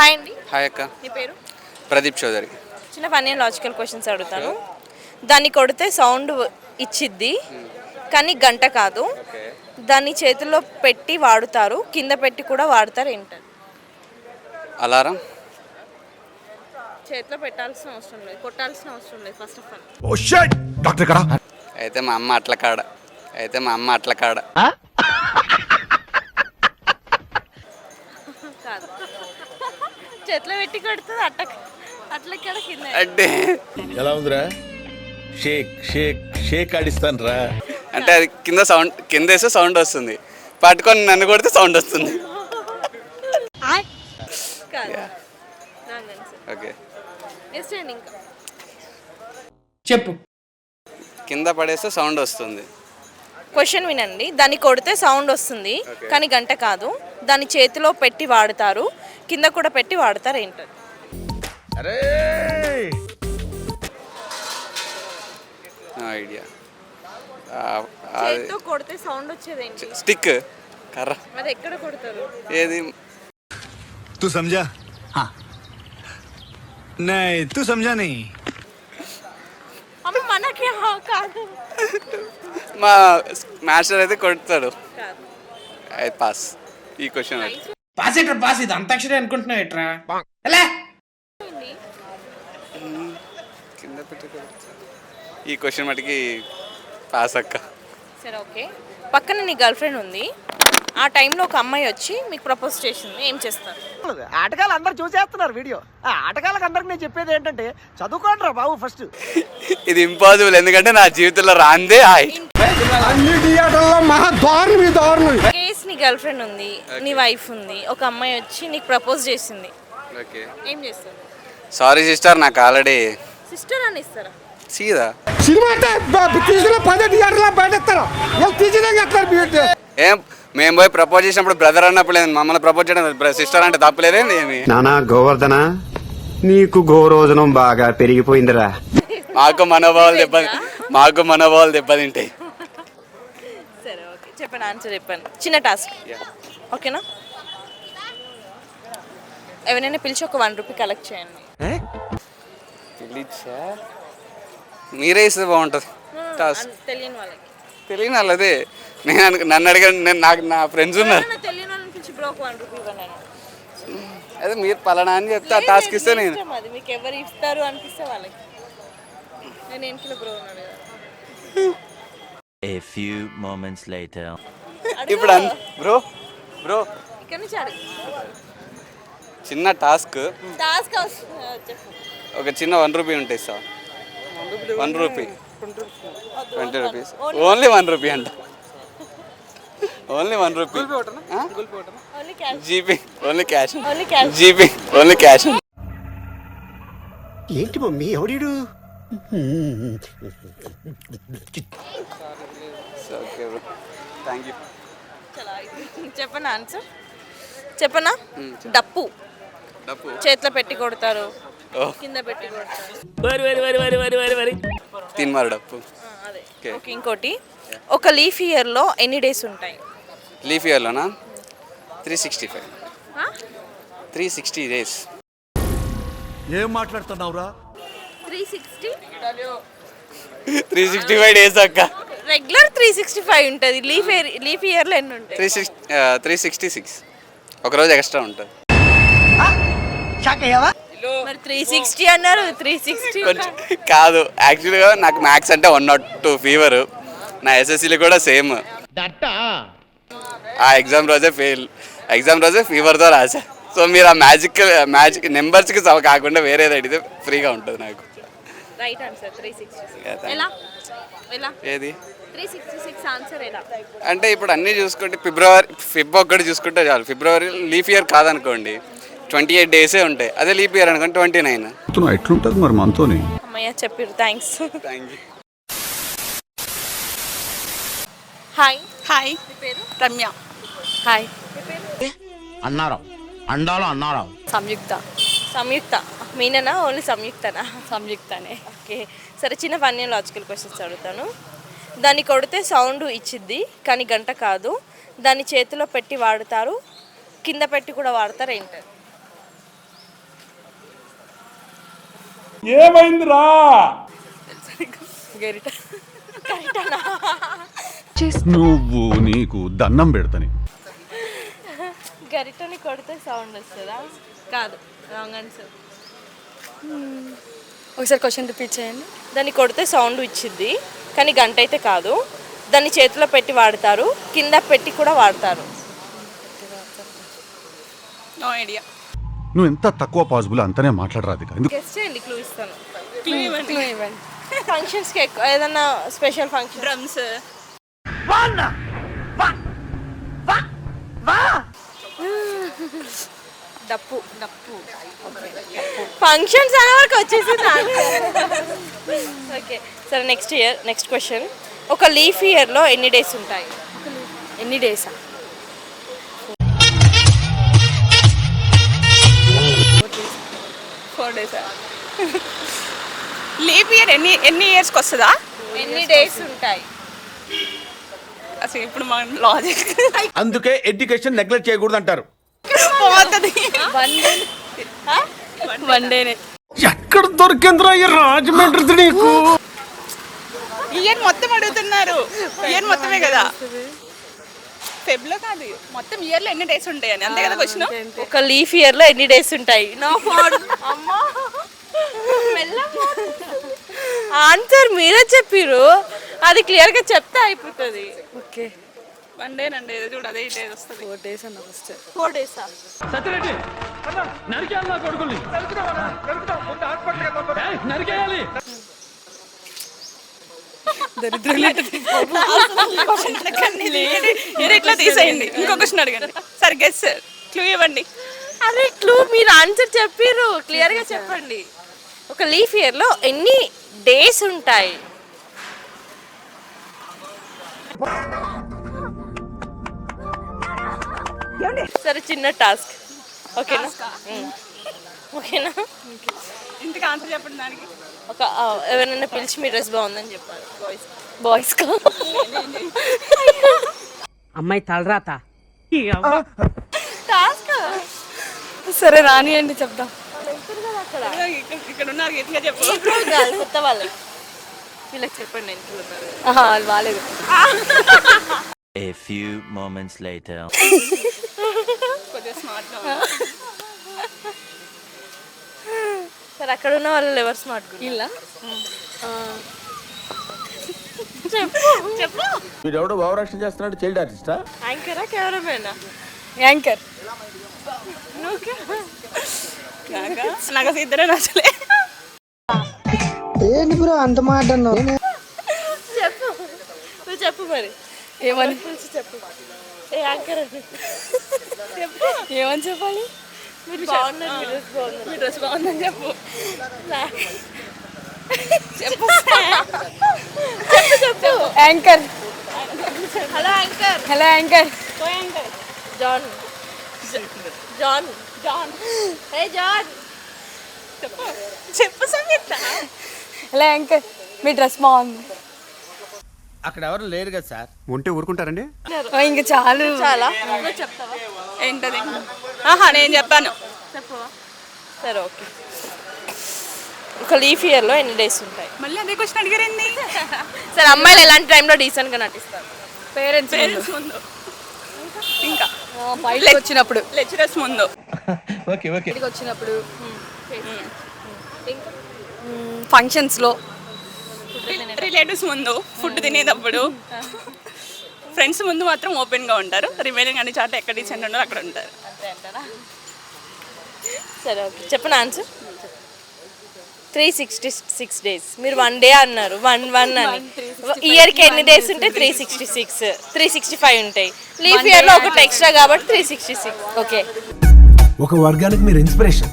Hi అండి. Hi అక్క. మీ పేరు? ప్రదీప్ చౌదరి. చిన్న ఫన్నీ లాజికల్ క్వశ్చన్స్ అడుగుతాను. దాన్ని కొడితే సౌండ్ ఇచ్చిద్ది కానీ గంట కాదు. దాన్ని చేతిలో పెట్టి వాడుతారు కింద పెట్టి కూడా వాడతారు ఏంటది? అలారం? చేతిలో పెట్టాల్సిన అవసరం లేదు కొట్టాల్సిన అవసరం లేదు first of all oh shut! Doctor అయితే మా అమ్మ అట్ల కాడ. అయితే మా అమ్మ అట్ల కాడ. చేతిలో పెట్టి కొడుతుంది అట్ట అట్ల ఇక్కడ కింద. అంటే ఎలా ఉందిరా? షేక్ షేక్ షేక్ ఆడిస్తాను రా అంటే అది కింద సౌండ్ కింద వేస్తే సౌండ్ వస్తుంది. పట్టుకొని నన్ను కొడితే సౌండ్ వస్తుంది. ఓకే చెప్పు. కింద పడేస్తే సౌండ్ వస్తుంది. క్వశ్చన్ వినండి దాన్ని కొడితే సౌండ్ వస్తుంది కానీ గంట కాదు దాన్ని చేతిలో పెట్టి వాడతారు కింద కూడా పెట్టి వాడతారు ఏంటది అరే ఐడియా చేతితో కొడితే సౌండ్ వచ్చేది ఏంటి స్టిక్ కర్ర అది ఎక్కడ కొడతారు ఏది तू समझा हाँ नहीं तू समझा नहीं అమ్మ మనకి హా కాదు మా మాస్టర్ అయితే కొడతాడు. పాస్. ఈ క్వశ్చన్ పాస్ ఎట్రా పాస్? ఇది అంతాక్షరి అనుకుంటున్నావు ఎట్రా? ఎలా కింద. ఈ క్వశ్చన్ మటుకి పాస్ అక్క. సరే ఓకే. పక్కన నీ గర్ల్ ఫ్రెండ్ ఉంది. ఆ టైంలో ఒక అమ్మాయి వచ్చి మీకు ప్రపోజ్ చేసింది. ఏం చేస్తారు? ఆటగాళ్ళు అందరు చూసేస్తున్నారు వీడియో. ఆ ఆటగాళ్ళకి అందరికి నేను చెప్పేది ఏంటంటే చదువుకోండి రా బాబు ఫస్ట్. ఇది ఇంపాసిబుల్ ఎందుకంటే నా జీవితంలో రాందే హాయ్. కేస్ నీ గర్ల్ ఫ్రెండ్ ఉంది నీ వైఫ్ ఉంది ఒక అమ్మాయి వచ్చి నీకు ప్రపోజ్ చేసింది. ఓకే ఏం చేస్తారు? సారీ సిస్టర్ నాకు ఆల్రెడీ సిస్టర్ అని ఇస్తారా? సీదా. ఏం మేము పోయి ప్రపోజ్ చేసినప్పుడు బ్రదర్ అన్నప్పుడు లేదు మమ్మల్ని ప్రపోజ్ చేయడం సిస్టర్ అంటే తప్పలేదేంది ఏమి? నానా గోవర్ధన నీకు గోరోజనం బాగా పెరిగిపోయిందిరా. మాకు మనోభావాలు దెబ్బ మాకు మనోభావాలు దెబ్బతింటాయి. చెప్పండి ఆన్సర్ చెప్పండి. చిన్న టాస్క్ ఓకేనా ఎవరైనా పిలిచి ఒక వన్ రూపీ కలెక్ట్ చేయండి. పిలిచా? మీరే ఇస్తే బాగుంటుంది. టాస్క్ తెలియని వాళ్ళకి. తెలియని వాళ్ళదే. నేను అనుకు నన్ను అడిగాను నేను నాకు నా ఫ్రెండ్స్ ఉన్నారు. తెలియని వాళ్ళని పిలిచి బ్రో ఒక వన్ రూపీ అదే మీరు పలానా అని చెప్తే ఆ టాస్క్ ఇస్తే నేను అది? మీకు ఎవరు ఇస్తారు అనిపిస్తే వాళ్ళకి. నేను ఎన్కిలో బ్రో ఉన్నాడు కదా. A few moments later. ఇప్పుడు అన్ బ్రో బ్రో. ఇక్కడ నుంచి అడుగు. చిన్న టాస్క్. ఒక చిన్న వన్ రూపీ ఉంటాయి sir one rupee. Twenty rupees. Only one rupee అంట. Only one rupee. GP only cash. GP only cash. ఏంటి మమ్మీ యూ చెప్పనా ఆన్సర్? చెప్పనా? డప్పు. డప్పు. చేతిలో పెట్టి కొడతారు. ఓ. కింద పెట్టి కొడతారు. తిన్మారు డప్పు. ఆ, అదే. Okay. ఓకే ఇంకోటి. ఒక లీఫ్ ఇయర్లో ఎన్ని డేస్ ఉంటాయి? లీఫ్ ఇయర్లోనా? త్రీ సిక్స్టీ ఫైవ్ ఆ? త్రీ సిక్స్టీ డేస్ ఏం మాట్లాడుతున్నావురా? Three sixty three sixty five days అక్క. రెగ్యులర్ త్రీ సిక్స్టీ ఫైవ్ ఉంటుంది. లీఫ్ ఇయర్ లీఫ్ ఇయర్లో ఎన్ని ఉంటాయి? Three six three sixty six ఒకరోజు ఎక్స్ట్రా ఉంటుంది. మరి త్రీ సిక్స్టీ అన్నారు. త్రీ సిక్స్టీ కొంచెం కాదు యాక్చువల్గా నాకు మ్యాథ్స్ అంటే వన్ నాట్ టూ ఫీవర్ నా ఎస్ఎస్సీలో కూడా సేమ్ ఆ ఎగ్జామ్ రోజే ఫెయిల్ ఎగ్జామ్ రోజే ఫీవర్తో రాసా సో మీరు ఆ మ్యాజిక్ మ్యాజిక్ నెంబర్స్కి కాకుండా వేరేది అడిగితే ఫ్రీగా ఉంటుంది నాకు. రైట్ ఆన్సర్ త్రీ సిక్స్టీ ఎలా? ఎలా? ఏది? త్రీ సిక్స్టీ సిక్స్ ఆన్సర్ ఎలా? అంటే ఇప్పుడు అన్నీ చూసుకుంటే ఫిబ్రవరి ఫిబ్ ఒక్కటి చూసుకుంటే చాలు. ఫిబ్రవరి లీఫ్ ఇయర్ కాదనుకోండి. ట్వంటీ ఎయిట్ డేసే ఉంటాయి. అదే లీఫ్ ఇయర్ అనుకోండి ట్వంటీ నైన్ ఎట్లుంటది మరి మనతోని? అమ్మయ్య చెప్పారు thanks thank you hi hi మీ పేరు? రమ్య. హాయ్ అన్నారావు. అండాలో అన్నారావు. సంయుక్త. సంయుక్త. మీననా? ఓన్లీ సంయుక్తనా? సంయుక్తనే. ఓకే. సరే చిన్న ఫన్నీ లాజికల్ క్వశ్చన్స్ అడుగుతాను. దాన్ని కొడితే సౌండ్ ఇచ్చిద్ది కానీ గంట కాదు. దాన్ని చేతిలో పెట్టి వాడతారు కింద పెట్టి కూడా వాడతారు ఏంటి గరిట. గరిటనా? నువ్వు నీకు దండం పెడతని. గరిటని కొడితే సౌండ్ వస్తుందా? కాదు రాంగ్ ఆన్సర్. ఒకసారి క్వశ్చన్ రిపీట్ చేయండి. దాన్ని కొడితే సౌండ్ ఇచ్చిద్ది కానీ గంట అయితే కాదు. దాన్ని చేతిలో పెట్టి వాడతారు కింద పెట్టి కూడా వాడతారు. నో ఐడియా నువ్వు ఎంత తక్కువ పాసిబుల్ అంతనే మాట్లాడరాదు ఎందుకు? గెస్ట్ చేయండి క్లూ ఇస్తాను. క్లూ ఇవ్వండి. క్లూ ఇవ్వండి ఫంక్షన్స్కి ఎక్కువ ఏదన్నా స్పెషల్ ఫంక్షన్ డ్రమ్స్ డప్పు. డప్పు. ఫంక్షన్స్ అనే వరకు వచ్చేసింది ఓకే సరే నెక్స్ట్ ఇయర్ నెక్స్ట్ క్వశ్చన్ ఒక లీఫ్ ఇయర్లో ఎన్ని డేస్ ఉంటాయి? ఎన్ని డేసా ఫోర్ డేసా లీప్ ఇయర్ ఎన్ని ఎన్ని ఇయర్స్కి వస్తుందా? ఎన్ని డేస్ ఉంటాయి? అసలు ఇప్పుడు మన లాజిక్ అందుకే ఎడ్యుకేషన్ నెగ్లెక్ట్ చేయకూడదు అంటారు పోతుంది వన్ డేనే ఎక్కడ దొరికిందిరా ఈ రాజమండ్రి నీకు? ఇయర్ మొత్తం అడుగుతున్నారు. ఇయర్ మొత్తమే కదా. ఫెబ్లో కాదు మొత్తం ఇయర్లో ఎన్ని డేస్ ఉంటాయని అంతే కదా క్వశ్చన్? ఒక లీఫ్ ఇయర్లో ఎన్ని డేస్ ఉంటాయి? నా ఫోన్. అమ్మా. ఆన్సర్ మీరే చెప్పిరు అది క్లియర్గా చెప్తే అయిపోతుంది. ఓకే వన్ డే నండి ఏదో చూడు అదే డేస్ వస్తుంది. ఫోర్ డేస్ అన్న ఫస్ట్ ఫోర్ డేసా మీరు ఇట్లా తీసేయండి. ఇంకో క్వశ్చన్ అడగండి. సరే గెస్ క్లూ ఇవ్వండి. అరే క్లూ మీరు ఆన్సర్ చెప్పిర్రు. క్లియర్గా చెప్పండి. ఒక లీఫ్ ఇయర్లో ఎన్ని డేస్ ఉంటాయి? సరే చిన్న టాస్క్. ఓకేనా. ఓకేనా? ఇంతకు ఆన్సర్ చెప్పండి దానికి. ఒక ఎవరైనా పిలిచి మీ డ్రెస్ బాగుందని చెప్పాలి. బాయ్స్ బాయ్స్కా అమ్మాయి తలరాత. టాస్క్? సరే రానియండి చెప్దాం. అక్కడ? ఇక్కడ ఉన్నారు గట్టిగా చెప్పు. కొత్త వాళ్ళకి వీళ్ళకి చెప్పండి వాళ్ళు బాగాలేదు. A few moments later. కొద్దిగా స్మార్ట్గా సరే అక్కడ ఉన్న వాళ్ళు ఎవరు స్మార్ట్ ఇలా చెప్పు చెప్పు. వీడెవడో భావరక్షణ చేస్తున్నాడు చైల్డ్ ఆర్టిస్టా యాంకరా కెమెరామేనా యాంకర్. నువ్వు నాకు అసలు ఇద్దరే నచ్చలే. చెప్పు నువ్వు చెప్పు మరి ఏమని పిలిచి చెప్పు. ఏ యాంకర్ అని చెప్పు. ఏమని చెప్పాలి? మీరు బాగున్నారు మీ డ్రెస్ బాగున్నారు మీ డ్రెస్ బాగుందని చెప్పు. చెప్పు. చెప్పు. చెప్పు anchor hello anchor hello anchor John John John hey John చెప్పు. చెప్పు సంగీత. హలో యాంకర్ మీ డ్రెస్ బాగుంది. అక్కడ ఎవరు లేరు కదా సార్. ఉంటే ఊరుకుంటారండి? ఇంక చాలు. చాలా. చెప్తావా? ఏంటది? ఆహా నేను చెప్పాను. చెప్పవా? సరే ఓకే. ఒక లీఫ్ ఇయర్లో ఎన్ని డేస్ ఉంటాయి? మళ్ళీ అదే క్వశ్చన్ అడిగారండి సరే అమ్మాయిలు ఎలాంటి టైంలో డీసెంట్గా నటిస్తారు? పేరెంట్స్ పేరెంట్స్ ముందు. ఇంకా. బయటకు వచ్చినప్పుడు. లెక్చరర్స్ ముందు. బయటకు వచ్చినప్పుడు. ఫంక్షన్స్లో రిలేటివ్స్ ముందు ఫుడ్ తినేటప్పుడు. ఫ్రెండ్స్ ముందు మాత్రం ఓపెన్గా ఉంటారు. రిమైనింగ్ అన్ని చాట ఎక్కడ డీసెంట్ ఉన్నారో అక్కడ ఉంటారు. సరే ఓకే. చెప్పను answer three sixty six days మీరు వన్ డే అన్నారు. వన్ వన్ అని. ఇయర్కి ఎన్ని డేస్ ఉంటాయి? Three sixty six three sixty five ఉంటాయి. లీఫ్ ఇయర్లో ఒకటి ఎక్స్ట్రా కాబట్టి త్రీ సిక్స్టీ సిక్స్ ఓకే ఒక వర్గానికి మీరు ఇన్స్పిరేషన్